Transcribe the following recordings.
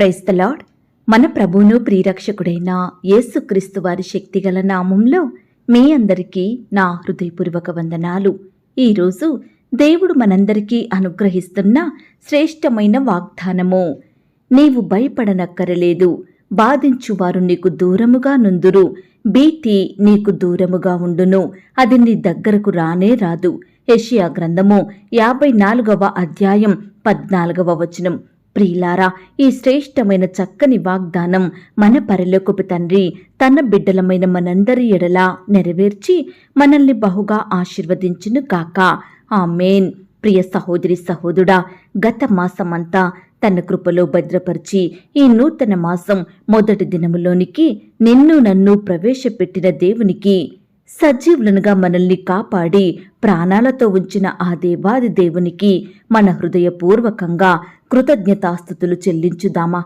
క్రైస్తలాడ్ మన ప్రభువును ప్రియరక్షకుడైన యేసుక్రీస్తు వారి శక్తిగల నామంలో మీ అందరికీ నా హృదయపూర్వక వందనాలు. ఈరోజు దేవుడు మనందరికీ అనుగ్రహిస్తున్న శ్రేష్టమైన వాగ్దానము. నీవు భయపడనక్కరలేదు. బాధించువారు నీకు దూరముగా నుందురు. భీతి నీకు దూరముగా ఉండును. అది నీ దగ్గరకు రానే రాదు. యెషయా గ్రంథము యాభై నాలుగవ అధ్యాయం పద్నాలుగవ వచనం. ప్రియులారా ఈ శ్రేష్టమైన చక్కని వాగ్దానం మన పరలోకపు తండ్రి తన బిడ్డలమైన మనందరి ఎడలా నెరవేర్చి మనల్ని బహుగా ఆశీర్వదించును కాక ఆమేన్. ప్రియ సహోదరి సహోదుడా గత మాసమంతా తన కృపలో భద్రపరిచి ఈ నూతన మాసం మొదటి దినములోనికి నిన్ను నన్ను ప్రవేశపెట్టిన దేవునికి సజీవులనుగా మనల్ని కాపాడి ప్రాణాలతో ఉంచిన ఆ దేవాది దేవునికి మన హృదయపూర్వకంగా కృతజ్ఞతాస్థుతులు చెల్లించుదామా?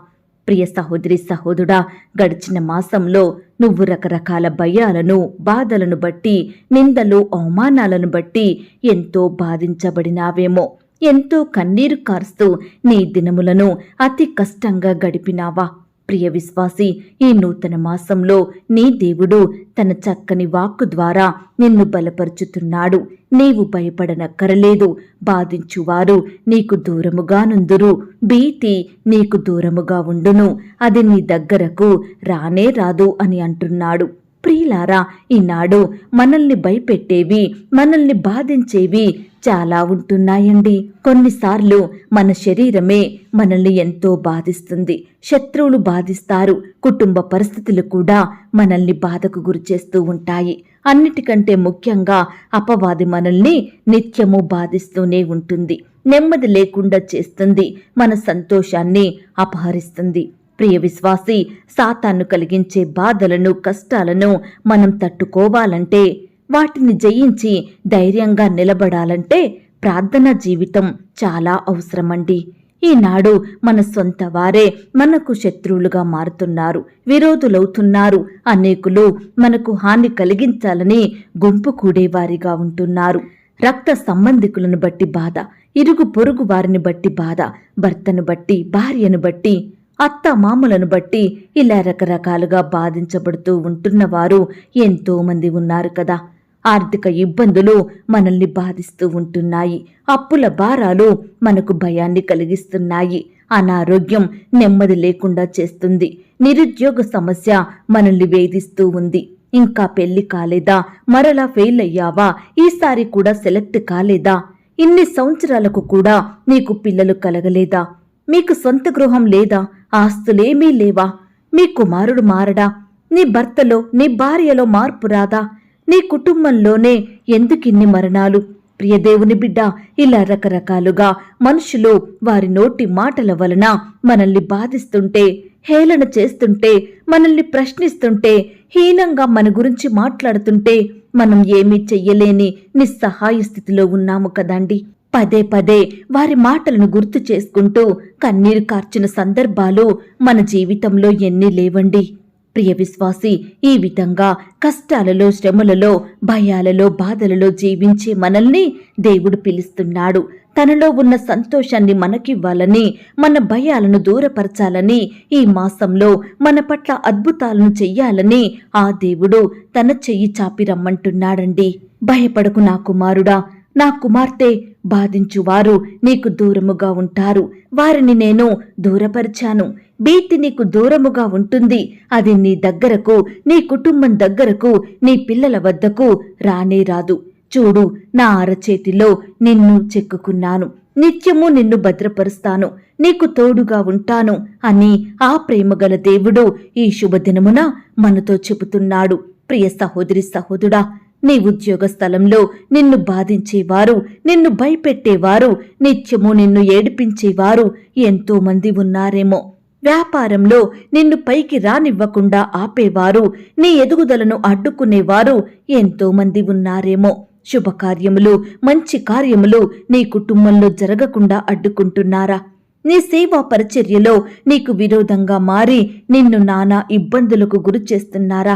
ప్రియ సహోదరి సహోదరుడా గడిచిన మాసంలో నువ్వు రకరకాల భయాలను బాధలను బట్టి నిందలు అవమానాలను బట్టి ఎంతో బాధించబడినావేమో. ఎంతో కన్నీరు కారుస్తూ నీ దినములను అతి కష్టంగా గడిపినావా? ప్రియ విశ్వాసి ఈ నూతన మాసంలో నీ దేవుడు తన చక్కని వాక్కు ద్వారా నిన్ను బలపరుచుతున్నాడు. నీవు భయపడనక్కరలేదు బాధించువారు నీకు దూరముగా నుందురు. భీతి నీకు దూరముగా ఉండును. అది నీ దగ్గరకు రానే రాదు అని అంటున్నాడు. ప్రియులారా ఈనాడు మనల్ని భయపెట్టేవి మనల్ని బాధించేవి చాలా ఉంటున్నాయండి. కొన్నిసార్లు మన శరీరమే మనల్ని ఎంతో బాధిస్తుంది. శత్రువులు బాధిస్తారు. కుటుంబ పరిస్థితులు కూడా మనల్ని బాధకు గురిచేస్తూ ఉంటాయి. అన్నిటికంటే ముఖ్యంగా అపవాది మనల్ని నిత్యము బాధిస్తూనే ఉంటుంది. నెమ్మది లేకుండా చేస్తుంది. మన సంతోషాన్ని అపహరిస్తుంది. ప్రియ విశ్వాసి సాతాను కలిగించే బాధలను కష్టాలను మనం తట్టుకోవాలంటే వాటిని జయించి ధైర్యంగా నిలబడాలంటే ప్రార్థన జీవితం చాలా అవసరమండి. ఈనాడు మన సొంత వారే మనకు శత్రువులుగా మారుతున్నారు విరోధులవుతున్నారు అనేకులు మనకు హాని కలిగించాలని గుంపు కూడేవారిగా ఉంటున్నారు. రక్త సంబంధికులను బట్టి బాధ ఇరుగు పొరుగు వారిని బట్టి బాధ భర్తను బట్టి భార్యను బట్టి అత్తమామలను బట్టి ఇలా రకరకాలుగా బాధించబడుతూ ఉంటున్నవారు ఎంతోమంది ఉన్నారు కదా. ఆర్థిక ఇబ్బందులు మనల్ని బాధిస్తూ ఉంటున్నాయి. అప్పుల భారాలు మనకు భయాన్ని కలిగిస్తున్నాయి. అనారోగ్యం నెమ్మది లేకుండా చేస్తుంది. నిరుద్యోగ సమస్య మనల్ని వేధిస్తూ ఉంది. ఇంకా పెళ్ళి కాలేదా? మరలా ఫెయిల్ అయ్యావా? ఈసారి కూడా సెలెక్ట్ కాలేదా? ఇన్ని సంవత్సరాలకు కూడా నీకు పిల్లలు కలగలేదా? మీకు సొంత గృహం లేదా ఆస్తులేమీ లేవా? మీ కుమారుడు మారడా? నీ భర్తలో నీ భార్యలో మార్పు రాదా? నీ కుటుంబంలోనే ఎందుకిన్ని మరణాలు? ప్రియదేవుని బిడ్డ ఇలా రకరకాలుగా మనుషులు వారి నోటి మాటల వలన మనల్ని బాధిస్తుంటే హేళన చేస్తుంటే మనల్ని ప్రశ్నిస్తుంటే హీనంగా మన గురించి మాట్లాడుతుంటే మనం ఏమీ చెయ్యలేని నిస్సహాయ స్థితిలో ఉన్నాము కదండి. పదే పదే వారి మాటలను గుర్తు చేసుకుంటూ కన్నీరు కార్చిన సందర్భాలు మన జీవితంలో ఎన్ని లేవండి. ప్రియ విశ్వాసి ఈ విధంగా కష్టాలలో శ్రమలలో భయాలలో బాధలలో జీవించే మనల్ని దేవుడు పిలుస్తున్నాడు. తనలో ఉన్న సంతోషాన్ని మనకివ్వాలని మన భయాలను దూరపరచాలని ఈ మాసంలో మన పట్ల అద్భుతాలను చెయ్యాలని ఆ దేవుడు తన చెయ్యి చాపి రమ్మంటున్నాడండి. భయపడకు నా కుమారుడా. నా కుమార్తె బాధించువారు. నీకు దూరముగా ఉంటారు. వారిని నేను దూరపరిచాను. భీతి నీకు దూరముగా ఉంటుంది. అది నీ దగ్గరకు నీ కుటుంబం దగ్గరకు నీ పిల్లల వద్దకు రానే రాదు. చూడు నా అరచేతిలో నిన్ను చెక్కుకున్నాను. నిత్యము నిన్ను భద్రపరుస్తాను. నీకు తోడుగా ఉంటాను అని ఆ ప్రేమగల దేవుడు ఈ శుభదినమున మనతో చెబుతున్నాడు. ప్రియ సహోదరి సహోదుడా నీ ఉద్యోగ స్థలంలో నిన్ను బాధించేవారు నిన్ను భయపెట్టేవారు నిత్యము నిన్ను ఏడిపించేవారు ఎంతో మంది ఉన్నారేమో. వ్యాపారంలో నిన్ను పైకి రానివ్వకుండా ఆపేవారు నీ ఎదుగుదలను అడ్డుకునేవారు ఎంతో మంది ఉన్నారేమో. శుభకార్యములు మంచి కార్యములు నీ కుటుంబంలో జరగకుండా అడ్డుకుంటున్నారా? నీ సేవా పరిచర్యలో నీకు విరోధంగా మారి నిన్ను నానా ఇబ్బందులకు గురి చేస్తున్నారా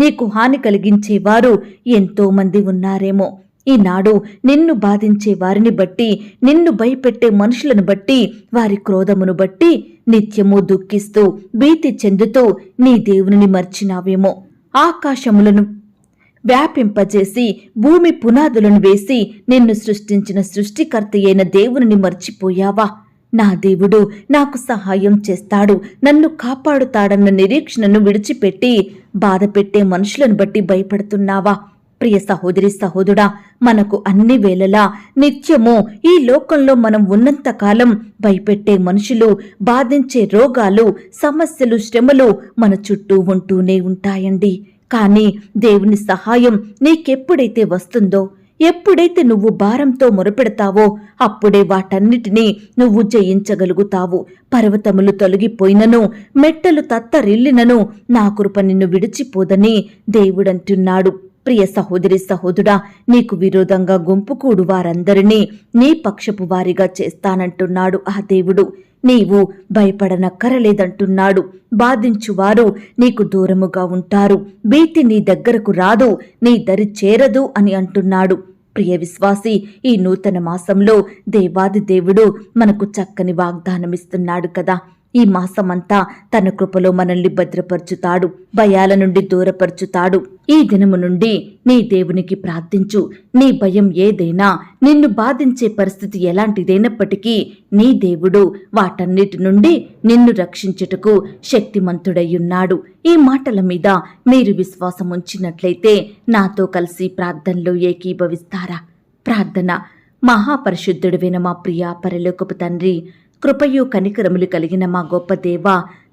నీకు హాని కలిగించేవారు ఎంతోమంది ఉన్నారేమో. ఈనాడు నిన్ను బాధించే వారిని బట్టి నిన్ను భయపెట్టే మనుషులను బట్టి వారి క్రోధమును బట్టి నిత్యము దుఃఖిస్తూ భీతి చెందుతూ నీ దేవుని మర్చినావేమో. ఆకాశములను వ్యాపింపజేసి భూమి పునాదులను వేసి నిన్ను సృష్టించిన సృష్టికర్త అయిన దేవుని మర్చిపోయావా? నా దేవుడు నాకు సహాయం చేస్తాడు నన్ను కాపాడుతాడన్న నిరీక్షణను విడిచిపెట్టి బాధ పెట్టే మనుషులను బట్టి భయపడుతున్నావా? ప్రియ సహోదరి సహోదరుడా మనకు అన్ని వేళలా నిత్యము ఈ లోకంలో మనం ఉన్నంతకాలం భయపెట్టే మనుషులు బాధించే రోగాలు సమస్యలు శ్రమలు మన చుట్టూ ఉంటూనే ఉంటాయండి. కానీ దేవుని సహాయం నీకెప్పుడైతే వస్తుందో ఎప్పుడైతే నువ్వు భారంతో మొరపెడతావో అప్పుడే వాటన్నిటినీ నువ్వు జయించగలుగుతావు. పర్వతములు తొలగిపోయినను మెట్టలు తత్తరిల్లినను నా కృప నిన్ను విడిచిపోదని దేవుడంటున్నాడు. ప్రియ సహోదరి సహోదుడా నీకు విరోధంగా గుంపుకూడు వారందరినీ నీ పక్షపు వారిగా చేస్తానంటున్నాడు ఆ దేవుడు. నీవు భయపడనక్కరలేదంటున్నాడు. బాధించువారు నీకు దూరముగా ఉంటారు. భీతి నీ దగ్గరకు రాదు నీ దరి చేరదు అని అంటున్నాడు. ప్రియ విశ్వాసి ఈ నూతన మాసంలో దేవాది దేవుడు మనకు చక్కని వాగ్దానమిస్తున్నాడు కదా. ఈ మాసమంతా తన కృపలో మనల్ని భద్రపరుచుతాడు భయాల నుండి దూరపరుచుతాడు. ఈ దినము నుండి నీ దేవునికి ప్రార్థించు. నీ భయం ఏదైనా నిన్ను బాధించే పరిస్థితి ఎలాంటిదైనప్పటికీ నీ దేవుడు వాటన్నిటి నుండి నిన్ను రక్షించుటకు శక్తిమంతుడయ్యున్నాడు. ఈ మాటల మీద మీరు విశ్వాసం ఉంచినట్లయితే నాతో కలిసి ప్రార్థనలో ఏకీభవిస్తారా? ప్రార్థన. మహాపరిశుద్ధుడివైన మా ప్రియ పరలోకపు తండ్రి కృపయు కనికరములు కలిగిన మా గొప్ప దేవ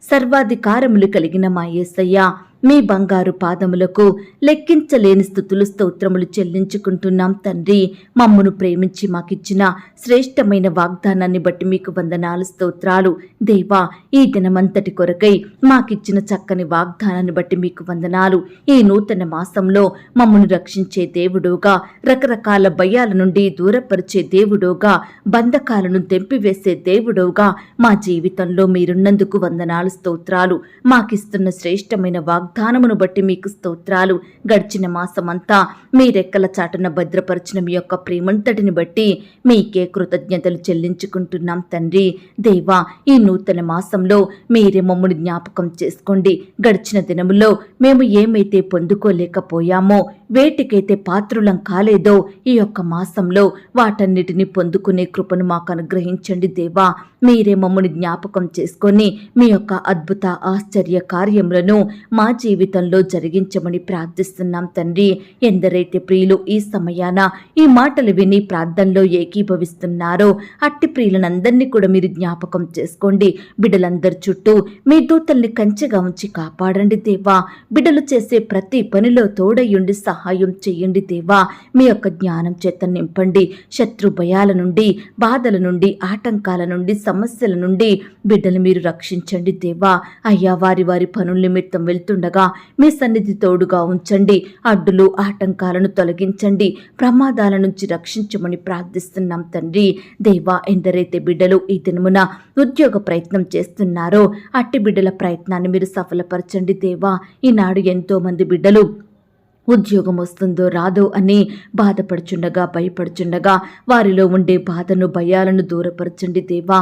సర్వాధికారములు కలిగిన మా యేసయ్య మీ బంగారు పాదములకు లెక్కించలేని స్థుతులు స్తోత్రములు చెల్లించుకుంటున్నాం తండ్రి. మమ్మును ప్రేమించి మాకిచ్చిన శ్రేష్టమైన వాగ్దానాన్ని బట్టి మీకు వందనాలు స్తోత్రాలు. దేవా ఈ దినమంతటి కొరకై మాకిచ్చిన చక్కని వాగ్దానాన్ని బట్టి మీకు వందనాలు. ఈ నూతన మాసంలో మమ్మను రక్షించే దేవుడుగా రకరకాల భయాల నుండి దూరపరిచే దేవుడుగా బంధకాలను తెంపివేసే దేవుడుగా మా జీవితంలో మీరున్నందుకు వందనాలు స్తోత్రాలు. మాకిస్తున్న శ్రేష్టమైన వాగ్దానమును బట్టి మీకు స్తోత్రాలు. గడిచిన మాసమంతా మీ రెక్కల చాటున భద్రపరిచిన మీ యొక్క ప్రేమంతటిని బట్టి మీకే కృతజ్ఞతలు చెల్లించుకుంటున్నాం తండ్రి. దేవా ఈ నూతన మాసంలో మీరే మమ్మల్ని జ్ఞాపకం చేసుకోండి. గడిచిన దినములో మేము ఏమైతే పొందుకోలేకపోయామో వేటికైతే పాత్రులం కాలేదో ఈ యొక్క మాసంలో వాటన్నిటిని పొందుకునే కృపను మాకు అనుగ్రహించండి దేవా. మీరే మమ్మల్ని జ్ఞాపకం చేసుకొని మీ యొక్క అద్భుత ఆశ్చర్య కార్యములను మా జీవితంలో జరిగించమని ప్రార్థిస్తున్నాం తండ్రి. ఎందరైతే ప్రియులు ఈ సమయాన ఈ మాటలు విని ప్రార్థనలో ఏకీభవిస్తున్నారో అట్టి ప్రియులనందరినీ కూడా మీరు జ్ఞాపకం చేసుకోండి. బిడ్డలందరి చుట్టూ మీ దూతల్ని కంచెగా ఉంచి కాపాడండి దేవా. బిడ్డలు చేసే ప్రతి పనిలో తోడయుండి సహాయం చేయండి దేవా. మీ యొక్క జ్ఞానం చేత నింపండి. శత్రు భయాల నుండి బాధల నుండి ఆటంకాల నుండి సమస్యల నుండి బిడ్డలు మీరు రక్షించండి దేవా. అయ్యా వారి వారి పనుల నిమిత్తం వెళ్తుండగా మీ సన్నిధి తోడుగా ఉంచండి. అడ్డులు ఆటంకాలను తొలగించండి. ప్రమాదాల నుంచి రక్షించమని ప్రార్థిస్తున్నాం తండ్రి. దేవా ఎందరైతే బిడ్డలు ఈ దినమున ఉద్యోగ ప్రయత్నం చేస్తున్నారో అట్టి బిడ్డల ప్రయత్నాన్ని మీరు సఫలపరచండి దేవా. ఈనాడు ఎంతో మంది బిడ్డలు ఉద్యోగం వస్తుందో రాదో అని బాధపడుచుండగా భయపడుచుండగా వారిలో ఉండే బాధను భయాలను దూరపరచండి దేవా.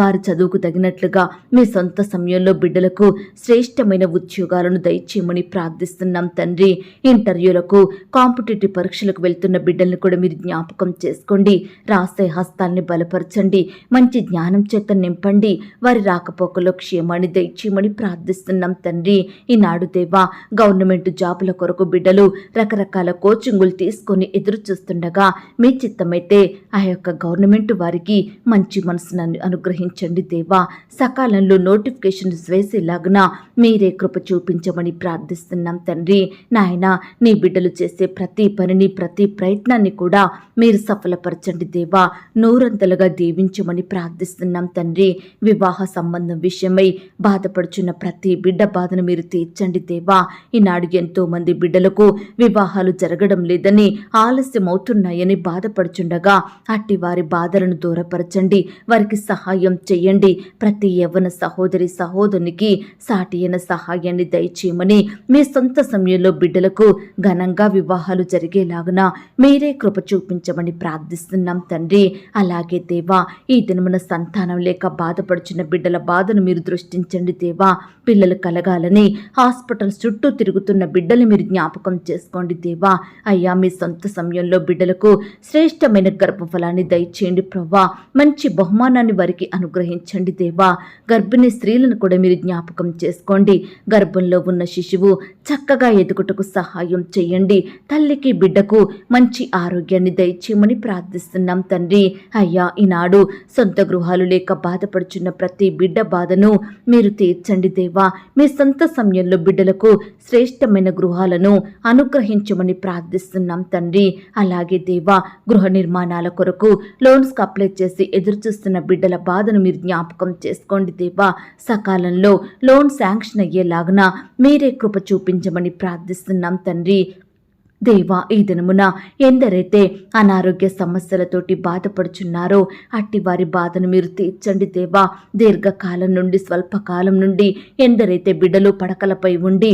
వారి చదువుకు తగినట్లుగా మీ సొంత సమయంలో బిడ్డలకు శ్రేష్టమైన ఉద్యోగాలను దయచేయమని ప్రార్థిస్తున్నాం తండ్రి. ఇంటర్వ్యూలకు కాంపిటేటివ్ పరీక్షలకు వెళ్తున్న బిడ్డల్ని కూడా మీరు జ్ఞాపకం చేసుకోండి. రాసే హస్తాల్ని బలపరచండి. మంచి జ్ఞానం చేత నింపండి. వారి రాకపోకలో క్షేమాన్ని దయచేయమని ప్రార్థిస్తున్నాం తండ్రి. ఈనాడు దేవా గవర్నమెంట్ జాబుల కొరకు బిడ్డలు రకరకాల కోచింగులు తీసుకొని ఎదురు చూస్తుండగా మీ చిత్తమైతే ఆ యొక్క గవర్నమెంట్ వారికి మంచి మనసును అనుగ్రహించండి దేవా. సకాలంలో నోటిఫికేషన్ వేసేలాగున మీరే కృప చూపించమని ప్రార్థిస్తున్నాం తండ్రి. నాయన నీ బిడ్డలు చేసే ప్రతి పనిని ప్రతి ప్రయత్నాన్ని కూడా మీరు సఫలపరచండి దేవా. నూరంతలుగా దీవించమని ప్రార్థిస్తున్నాం తండ్రి. వివాహ సంబంధం విషయమై బాధపడుచున్న ప్రతి బిడ్డ బాధను మీరు తీర్చండి దేవా. ఈనాడు ఎంతో మంది బిడ్డలకు వివాహాలు జరగడం లేదని ఆలస్యం అవుతున్నాయని బాధపడుచుండగా అట్టి వారి బాధలను దూరపరచండి. వారికి సహాయం చేయండి. ప్రతి యవ్వన సహోదరి సహోదరునికి సాటి అయిన సహాయాన్ని దయచేయమని మీ సొంత సమయంలో బిడ్డలకు ఘనంగా వివాహాలు జరిగేలాగున మీరే కృప చూపించమని ప్రార్థిస్తున్నాం తండ్రి. అలాగే దేవా ఈ దినమున సంతానం లేక బాధపడుచున్న బిడ్డల బాధను మీరు దృష్టించండి దేవా. పిల్లలు కలగాలని హాస్పిటల్స్ చుట్టూ తిరుగుతున్న బిడ్డలు మీరు జ్ఞాపకం చేసుకోండి దేవా. అయ్యా మీ సొంత సమయంలో బిడ్డలకు శ్రేష్టమైన గర్భఫలాన్ని దయచేయండి ప్రవ్వా. మంచి బహుమానాన్ని వారికి అనుగ్రహించండి దేవా. గర్భిణీ స్త్రీలను కూడా మీరు జ్ఞాపకం చేసుకోండి. గర్భంలో ఉన్న శిశువు చక్కగా ఎదుగుటకు సహాయం చేయండి. తల్లికి బిడ్డకు మంచి ఆరోగ్యాన్ని దయచేయమని ప్రార్థిస్తున్నాం తండ్రి. అయ్యా ఈనాడు సొంత గృహాలు లేక బాధపడుచున్న ప్రతి బిడ్డ బాధను మీరు తీర్చండి దేవా. మీ సొంత సమయంలో బిడ్డలకు శ్రేష్టమైన గృహాలను అనుగ్రహించమని ప్రార్థిస్తున్నాం తండ్రి. అలాగే దేవా గృహ నిర్మాణాల కొరకు లోన్స్కి అప్లై చేసి ఎదురుచూస్తున్న బిడ్డల బాధను మీరు జ్ఞాపకం చేసుకోండి దేవా. సకాలంలో లోన్ శాంక్షన్ అయ్యేలాగున మీరే కృప చూపించమని ప్రార్థిస్తున్నాం తండ్రి. దేవా ఈ దినమున ఎందరైతే అనారోగ్య సమస్యలతోటి బాధపడుచున్నారో అట్టి వారి బాధను మీరు తీర్చండి దేవా. దీర్ఘకాలం నుండి స్వల్పకాలం నుండి ఎందరైతే బిడ్డలు పడకలపై ఉండి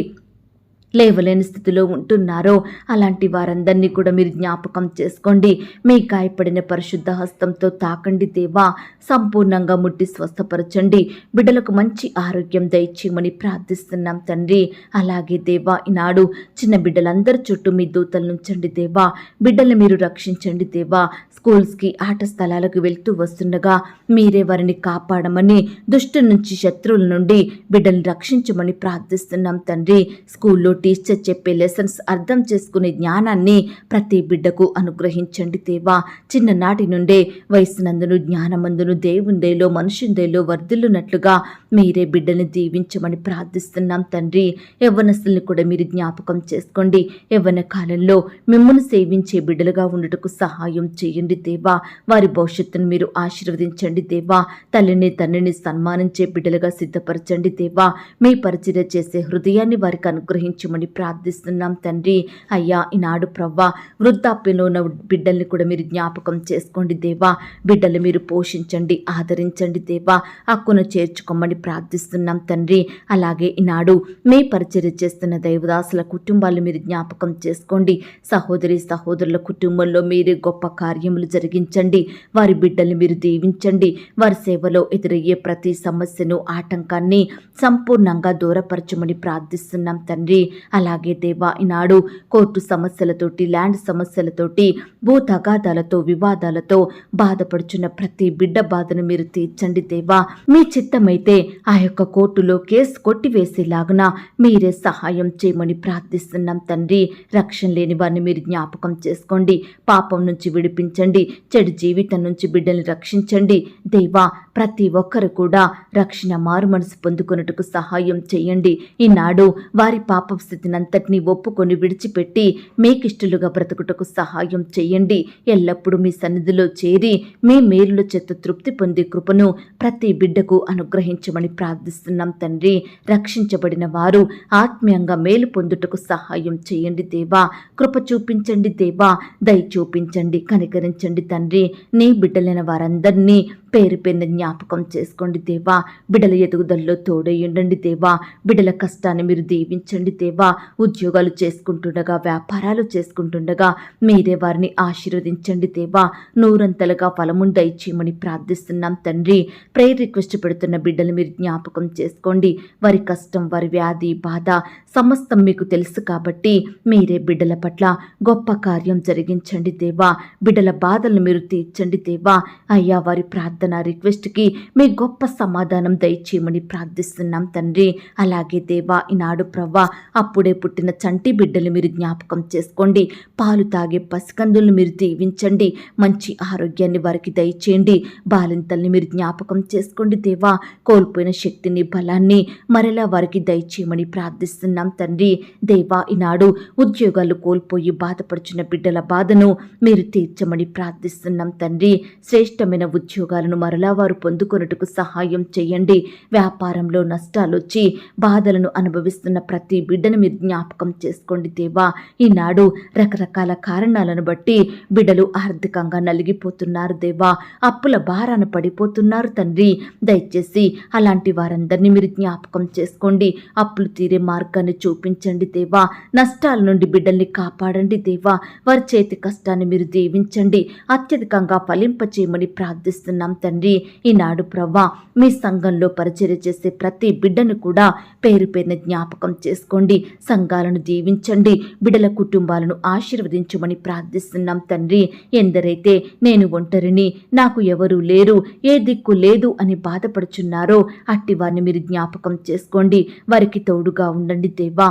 లేవలేని స్థితిలో ఉంటున్నారో అలాంటి వారందరినీ కూడా మీరు జ్ఞాపకం చేసుకోండి. మీ గాయపడిన పరిశుద్ధ హస్తంతో తాకండి దేవా. సంపూర్ణంగా ముట్టి స్వస్థపరచండి. బిడ్డలకు మంచి ఆరోగ్యం దయచేయమని ప్రార్థిస్తున్నాం తండ్రి. అలాగే దేవా ఈనాడు చిన్న బిడ్డలందరి చుట్టూ మీ దూతలు నుంచండి దేవా. బిడ్డల్ని మీరు రక్షించండి దేవా. స్కూల్స్కి ఆట స్థలాలకు వెళ్తూ వస్తుండగా మీరే వారిని కాపాడమని దుష్టు నుంచి శత్రువుల నుండి బిడ్డల్ని రక్షించమని ప్రార్థిస్తున్నాం తండ్రి. స్కూల్లో టీచర్ చెప్పే లెసన్స్ అర్థం చేసుకునే జ్ఞానాన్ని ప్రతి బిడ్డకు అనుగ్రహించండి దేవా. చిన్ననాటి నుండే వయసునందును జ్ఞానమందును దేవుందేలో మనుషుందేలో వర్ధిల్లునట్లుగా మీరే బిడ్డని దీవించమని ప్రార్థిస్తున్నాం తండ్రి. యవ్వనస్తుల్ని కూడా మీరు జ్ఞాపకం చేసుకోండి. యవ్వన కాలంలో మిమ్మల్ని సేవించే బిడ్డలుగా ఉండటకు సహాయం చేయండి దేవా. వారి భవిష్యత్తును మీరు ఆశీర్వదించండి దేవా. తల్లిని తండ్రిని సన్మానించే బిడ్డలుగా సిద్ధపరచండి దేవా. మీ పరిచర్య చేసే హృదయాన్ని వారికి అనుగ్రహించమని ప్రార్థిస్తున్నాం తండ్రి. అయ్యా ఈనాడు ప్రవ్వా వృద్ధాప్యంలో ఉన్న బిడ్డల్ని కూడా మీరు జ్ఞాపకం చేసుకోండి దేవా. బిడ్డలు మీరు పోషించండి ఆదరించండి దేవా. హక్కును చేర్చుకోమని ప్రార్థిస్తున్నాం తండ్రి. అలాగే ఈనాడు మీ పరిచర్య చేస్తున్న దైవదాసుల కుటుంబాలు మీరు జ్ఞాపకం చేసుకోండి. సహోదరి సహోదరుల కుటుంబంలో మీరే గొప్ప కార్యములు జరిగించండి. వారి బిడ్డల్ని మీరు దీవించండి. వారి సేవలో ఎదురయ్యే ప్రతి సమస్యను ఆటంకాన్ని సంపూర్ణంగా దూరపరచమని ప్రార్థిస్తున్నాం తండ్రి. అలాగే దేవా ఈనాడు కోర్టు సమస్యలతోటి ల్యాండ్ సమస్యలతోటి భూ తగాదాలతో వివాదాలతో బాధపడుచున్న ప్రతి బిడ్డ బాధను మీరు తీర్చండి దేవా. మీ చిత్తమైతే ఆ యొక్క కోర్టులో కేసు కొట్టివేసేలాగున మీరే సహాయం చేయమని ప్రార్థిస్తున్నాం తండ్రి. రక్షణ లేని వారిని మీరు జ్ఞాపకం చేసుకోండి. పాపం నుంచి విడిపించండి. చెడు జీవితం నుంచి బిడ్డల్ని రక్షించండి. దేవా ప్రతి ఒక్కరు కూడా రక్షణ మారు మనసు పొందుకున్నట్టుకు సహాయం చేయండి. ఈనాడు వారి పాప స్థితినంతటినీ ఒప్పుకొని విడిచిపెట్టి మీకిష్టలుగా బ్రతుకుటకు సహాయం చేయండి. ఎల్లప్పుడూ మీ సన్నిధిలో చేరి మీ మేలుల చేత తృప్తి పొందే కృపను ప్రతి బిడ్డకు అనుగ్రహించమని ప్రార్థిస్తున్నాం తండ్రి. రక్షించబడిన వారు ఆత్మీయంగా మేలు పొందుటకు సహాయం చేయండి దేవా. కృప చూపించండి దేవా. దయ చూపించండి కనికరించండి తండ్రి. నీ బిడ్డలైన వారందరినీ పేరు పేరున జ్ఞాపకం చేసుకోండి దేవా. బిడ్డల ఎదుగుదలలో తోడయ్యుండండి దేవా. బిడల కష్టాన్ని మీరు దీవించండి దేవా. ఉద్యోగాలు చేసుకుంటుండగా వ్యాపారాలు చేసుకుంటుండగా మీరే వారిని ఆశీర్వదించండి దేవా. నూరంతలుగా ఫలమును దయచేయమని ప్రార్థిస్తున్నాం తండ్రి. ప్రేయర్ రిక్వెస్ట్ పెడుతున్న బిడ్డలు మీరు జ్ఞాపకం చేసుకోండి. వారి కష్టం వారి వ్యాధి బాధ సమస్తం మీకు తెలుసు కాబట్టి మీరే బిడ్డల పట్ల గొప్ప కార్యం జరిగించండి దేవా. బిడ్డల బాధలను మీరు తీర్చండి దేవా. అయ్యా వారి ప్రార్థన రిక్వెస్ట్కి మీ గొప్ప సమాధానం దయచేయమని ప్రార్థిస్తున్నాం తండ్రి. అలాగే దేవా ఈనాడు ప్రవ్వా అప్పుడే పుట్టిన చంటి బిడ్డలు మీరు జ్ఞాపకం చేసుకోండి. పాలు తాగే పసికందులను మీరు దీవించండి. మంచి ఆరోగ్యాన్ని వారికి దయచేయండి. బాలింతల్ని మీరు జ్ఞాపకం చేసుకోండి దేవా. కోల్పోయిన శక్తిని బలాన్ని మరలా వారికి దయచేయమని ప్రార్థిస్తున్నాం తండ్రి. దేవా ఈనాడు ఉద్యోగాలు కోల్పోయి బాధపడుచున్న బిడ్డల బాధను మీరు తీర్చమని ప్రార్థిస్తున్నాం తండ్రి. శ్రేష్టమైన ఉద్యోగాలను ఆత్మను మరలా వారు పొందుకొనుటకు సహాయం చేయండి. వ్యాపారంలో నష్టాలొచ్చి బాధలను అనుభవిస్తున్న ప్రతి బిడ్డను మీరు జ్ఞాపకం చేసుకోండి దేవా. ఈనాడు రకరకాల కారణాలను బట్టి బిడ్డలు ఆర్థికంగా నలిగిపోతున్నారు దేవా. అప్పుల భారాన పడిపోతున్నారు తండ్రి. దయచేసి అలాంటి వారందరినీ మీరు జ్ఞాపకం చేసుకోండి. అప్పులు తీరే మార్గాన్ని చూపించండి దేవా. నష్టాల నుండి బిడ్డల్ని కాపాడండి దేవా. వారి చేతి కష్టాన్ని మీరు దీవించండి. అత్యధికంగా ఫలింపచేయమని ప్రార్థిస్తున్నాం తండ్రి ఈనాడు ప్రవ్వా మీ సంఘంలో పరిచర్య చేసే ప్రతి బిడ్డను కూడా పేరు పేరున జ్ఞాపకం చేసుకోండి సంఘాలను దీవించండి బిడ్డల కుటుంబాలను ఆశీర్వదించమని ప్రార్థిస్తున్నాం తండ్రి. ఎందరైతే నేను ఒంటరిని నాకు ఎవరూ లేరు ఏ దిక్కు లేదు అని బాధపడుచున్నారో అట్టి వారిని మీరు జ్ఞాపకం చేసుకోండి. వారికి తోడుగా ఉండండి దేవా.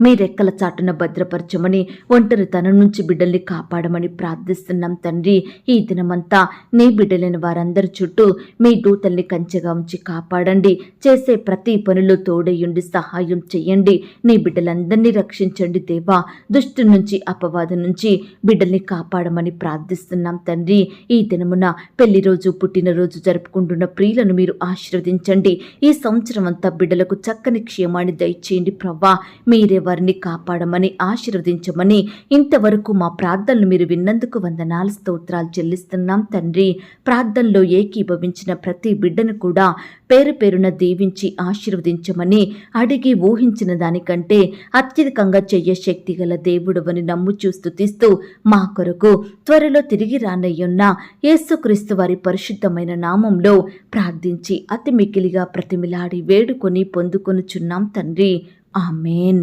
మీ రెక్కల చాటున భద్రపరచమని ఒంటరితనం నుంచి బిడ్డల్ని కాపాడమని ప్రార్థిస్తున్నాం తండ్రి. ఈ దినమంతా నీ బిడ్డలైన వారందరి చుట్టూ మీ దూతల్ని కంచెగా ఉంచి కాపాడండి. చేసే ప్రతి పనిలో తోడయ్యుండి సహాయం చేయండి నీ బిడ్డలందరినీ రక్షించండి దేవా. దుష్టు నుంచి అపవాదం నుంచి బిడ్డల్ని కాపాడమని ప్రార్థిస్తున్నాం తండ్రి. ఈ దినమున పెళ్ళి రోజు పుట్టినరోజు జరుపుకుంటున్న ప్రియులను మీరు ఆశీర్వదించండి. ఈ సంవత్సరం అంతా బిడ్డలకు చక్కని క్షేమాన్ని దయచేయండి ప్రవ్వా మీరే వారిని కాపాడమని ఆశీర్వదించమని ఇంతవరకు మా ప్రార్థనలు మీరు విన్నందుకు వందనాలు స్తోత్రాలు చెల్లిస్తున్నాం తండ్రి. ప్రార్థనలో ఏకీభవించిన ప్రతి బిడ్డను కూడా పేరు పేరున దీవించి ఆశీర్వదించమని అడిగి ఊహించిన దానికంటే అత్యధికంగా చెయ్య శక్తి గల దేవుడవని నమ్ముచూ స్తుతిస్తూ మా కొరకు త్వరలో తిరిగి రానయ్యున్న యేసుక్రీస్తు వారి పరిశుద్ధమైన నామంలో ప్రార్థించి అతి మిక్కిలిగా ప్రతిమిలాడి వేడుకొని పొందుకొనుచున్నాం తండ్రి. ఆమెన్.